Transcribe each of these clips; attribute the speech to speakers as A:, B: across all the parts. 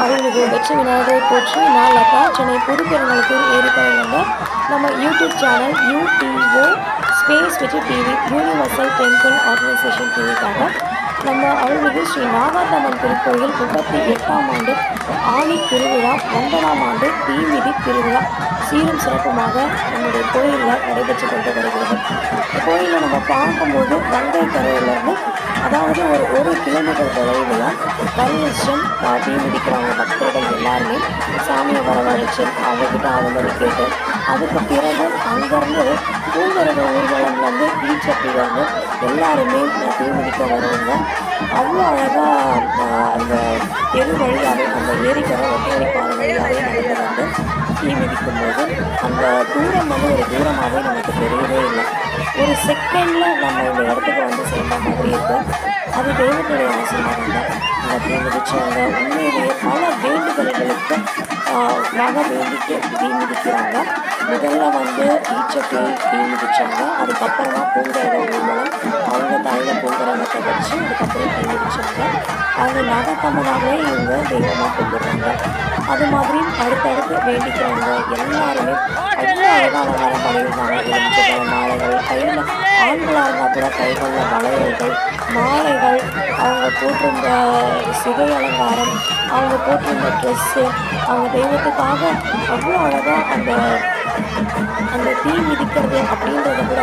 A: அருள்மிகு வெற்றி விநாயகரை போற்றி நான் லதா சென்னை புதுப்பெருங்கலத்தூர் ஏரிக்கரையில் நம்ம YouTube channel UTO space Vetri TV universal temple organisation டிவிக்காக நம்ம அருள்மிகு ஸ்ரீ நாகாத்தம்மன் திருக்கோயில் முப்பத்தி எட்டாம் ஆண்டு ஆணி திருவிழா ஒன்பதாம் ஆண்டு தீமிதி திருவிழா சீரும் சிறப்புமாக நம்முடைய கோயிலில் நடைபெற்று கொண்டு வருகிறது. கோயிலில் நம்ம பார்க்கும்போது கங்கை கரையிலேருந்து அதாவது ஒரு ஒரு கிலோமீட்டர் தொலைவில் கருவச்சம் தீ மிதிக்கிறவங்க பக்தர்கள் எல்லாருமே சாமியை வரவழைச்சு அவங்கக்கிட்ட அனுமதி கேட்டு அதுக்கு பிறகு அங்கேருந்து பூங்கரக ஊர்வலம்லேருந்து ஈச்சட்டி வந்து எல்லாருமே தீ வருவாங்க. அவ்வளோ அழகாக அந்த தெரு வழியாகவே அந்த ஏரிக்கரை ஒற்றை பாறை வழியாகவே நடந்து வந்து தீ மிதிக்கும் போது அந்த தூரம் வந்து ஒரு தூரமாகவே நமக்கு தெரியவே இல்லை. ஒரு செகண்டில் நம்ம இந்த இடத்துக்கு வந்து சேர்ந்த மாதிரி இருக்கும் அது தேவனுடைய ஆசீர்வாதம் தான். அந்த தீ மிதிச்சவங்க உண்மையிலேயே பல வேண்டுதல்களுக்கு நகை வேண்டிக்கு தீ முதல்ல வந்து ஈச்சத்தை தீ அதுக்கப்புறமா பூங்கரக ஊர்வலம் அவங்க தலையில் பூங்கரகத்தை வச்சு அதுக்கப்புறம் தீ அவங்க நகத்தம்மனாகவே இவங்க தெய்வமாக கும்பிடுறாங்க. அது மாதிரி அடுத்தடுத்து வேண்டிக்கிறவங்க எல்லாருமே அழகாக அலங்காரம் பண்ணியிருந்தாங்க மாலைகள் ஆண்களாக இருந்தால் கூட கைகளில் வளையல்கள் மாலைகள் அவங்க போட்டிருந்த சிகை அலங்காரம் அவங்க போட்டிருந்த ட்ரெஸ்ஸு அவங்க தெய்வத்துக்காக அவ்வளோ அழகாக அந்த அந்த தீ மிதிக்கிறது அப்படின்றத விட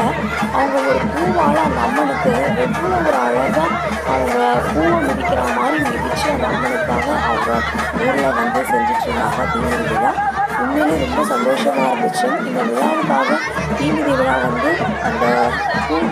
A: அவங்க ஒரு பூவால் அந்த அம்மனுக்கு எவ்வளோ ஒரு அழகாக அவங்க பூவை மிதிக்கிற மாதிரி மிதித்து அந்த அம்மனுக்காக அவங்க ஊரில் வந்து செஞ்சிட்ருந்தாங்க தீ மிதிதான் உண்மையிலே ரொம்ப சந்தோஷமாக இருந்துச்சு. இந்த விழாவுக்காக தீமிதி விழா வந்து அந்த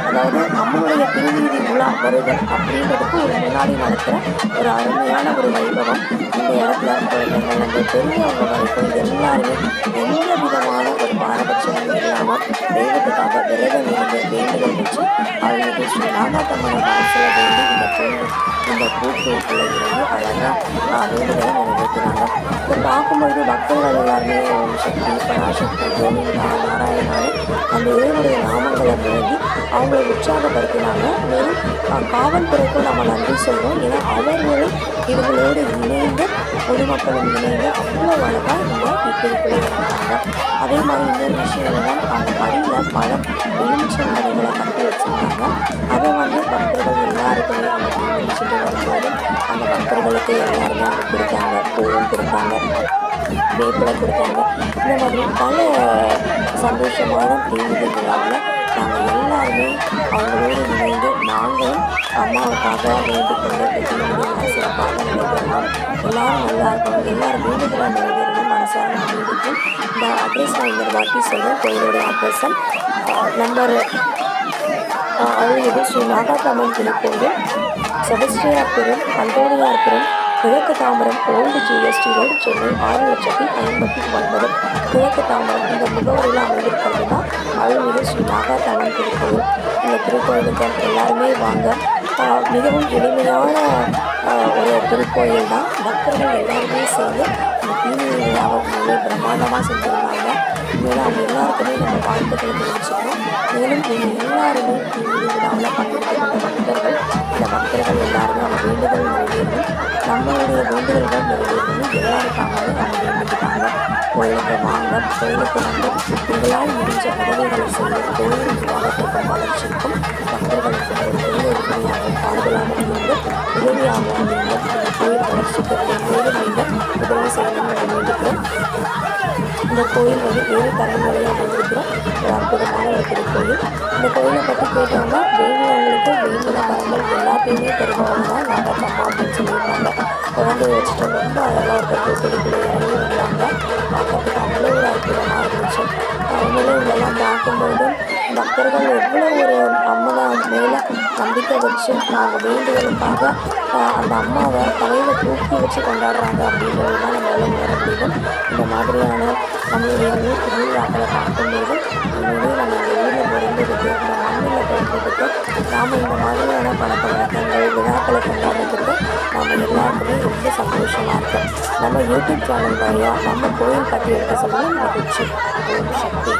A: அதாவது நம்மளுடைய திருநீதி விழா வருதல் அப்படின்றதுக்கு ஒரு முன்னாடி நடக்கிற ஒரு அருமையான ஒரு வைபவம். இந்த இடத்துல குழந்தைகள் வந்து பெரியவங்க வரைக்கும் எல்லாருமே எந்த விதமான ஒரு பாரபட்சமும் இல்லாமல் தெய்வத்துக்காக விரதம் இருந்து வேண்டுதல் வச்சு அவங்களுக்கு ஸ்ரீ ராமாத்தம்மனை மனசில் வேண்டி இந்த பொண்ணு இந்த கூட்டுக்குள்ள இருந்து அழகாக வேண்டுதலை நிறைவேற்றுறாங்க. இதை பார்க்கும்பொழுது பக்தர்கள் எல்லாருமே ஓம் சக்தி பராசக்தி கோவிந்தா நாராயணானு அந்த இறைவனுடைய நாமங்களை முழங்கி அவங்களை உற்சாகப்படுத்தினாங்க. மேலும் காவல்துறைக்கும் நம்ம நன்றி சொல்றோம். ஏன்னா அவர்களும் இவர்களோடு இணைந்து பொதுமக்களும் இணைந்து அவ்வளோ அழகாக இந்த இப்படி இருந்தாங்க அதே மாதிரி இன்னொரு விஷயம் என்னன்னா அந்த படியில் பழம் எலுமிச்சம் கடைகளை கட்டி வச்சுருக்காங்க. அதை வந்து பக்தர்கள் எல்லாருக்குமே அவங்க தீர்மானிச்சுட்டு வரும்போது அந்த பக்தர்களுக்கு எல்லாருமே அவங்க கொடுத்தாங்க. பூவும் கொடுத்தாங்க. வேப்பிலை கொடுத்தாங்க. இந்த மாதிரி பல சந்தோஷமான தீமிதி நாங்கள் எல்லாருமே அவங்களோடு இணைந்து நாங்களும் அம்மாவுக்காக வேண்டிக் கொண்டு சிறப்பாக நடைபெறலாம் எல்லாரும் நல்லா இருக்கணும். எல்லாரும் வேண்டுதலாக நிறைவேறணும் மனசார நான் இந்த அட்ரஸ் நான் இந்த வாட்டி சொல்கிறேன் கோயிலோட அட்ரஸை நம்பர் அருள்மிகு ஸ்ரீ நாகாத்தம்மன் திருக்கோவில் செபஸ்டியார்புரம் அந்தோணியார்புரம் கிழக்கு Tambaram old GST road Chennai ஆறு லட்சத்தி ஐம்பத்தி ஒன்பது. கிழக்கு தாம்பரம் இந்த முகவரியில் அமைந்திருக்கிறது தான் அருள்மிகு ஸ்ரீ நாகாத்தம்மன் திருக்கோயில் இந்த திருக்கோயிலுக்கு எல்லாருமே வாங்க. மிகவும் எளிமையான ஒரு திருக்கோயில் தான் பக்தர்கள் எல்லாருமே சேர்ந்து அந்த தீமிதி விழாவை வந்து பிரம்மாண்டமாக செஞ்சுருந்தாங்க. மேலும் அவங்க எல்லாருக்குமே நம்ம வாழ்த்துக்களை தெரிவிச்சுக்கணும் மேலும் நீங்கள் எல்லாருமே தீமிதி விழாவில் பங்கெடுத்து கொண்ட பக்தர்கள் வேண்டுதல்கள் நிறைவேறணும் எல்லாருக்காகவே அவங்க வேண்டிக்கிட்டாங்க கோயிலுக்கு வாங்க கோயிலுக்கு வந்து உங்களால் முடிஞ்ச உதவிகளை செய்ய கோயில் நிர்வாகத்திற்கும் வளர்ச்சிக்கும் பக்தர்களுக்கு ஒரு பெரிய உதவியாக பாடுதலாக உதவியாக நீங்கள் கோயில் வளர்ச்சிக்கு இந்த கோயில் வந்து ஏழு தலைமுறையாக அமைந்திருக்கிற ஒரு அற்புதமான ஒரு திருக்கோயில் இந்த கோயிலை பற்றி கேட்டவங்க வேண்டியவங்களுக்கு வேண்டிய மரங்கள் எல்லாத்தையுமே தெரிஞ்சவங்க தான் நாங்கள் அம்மா அப்படின்னு சொல்லியிருக்காங்க குழந்தைய வச்சுட்டு ரொம்ப அழகாக இருக்க பூக்கொடிக்குள்ளே பக்தர்கள் எவ்வளோ ஒரு அம்மனை மேலே நம்பிக்கை வச்சு நாங்கள் வேண்டுதலுக்காக அந்த அம்மாவை தலையில் தூக்கி வச்சு கொண்டாடுறாங்க அப்படின்றது தான் நம்மளால் உணர முடியும். இந்த மாதிரியான நம்மளுடைய ஊர் திருவிழாக்களை பார்க்கும்போது உண்மையிலேயே நம்ம இந்த ஊரில் பிறந்ததுக்கு இந்த மண்ணில் பிறந்ததுக்கு நாம் இந்த மாதிரியான பழக்க வழக்கங்கள் விழாக்களை கொண்டாடுறதுக்கு நாம் எல்லாருக்குமே ரொம்ப சந்தோஷமாக இருக்கும். நம்ம யூடியூப் சேனல் வழியாக நம்ம கோயில் கட்டி எடுக்க சொல்லி மகிழ்ச்சி. ஓம் சக்தி.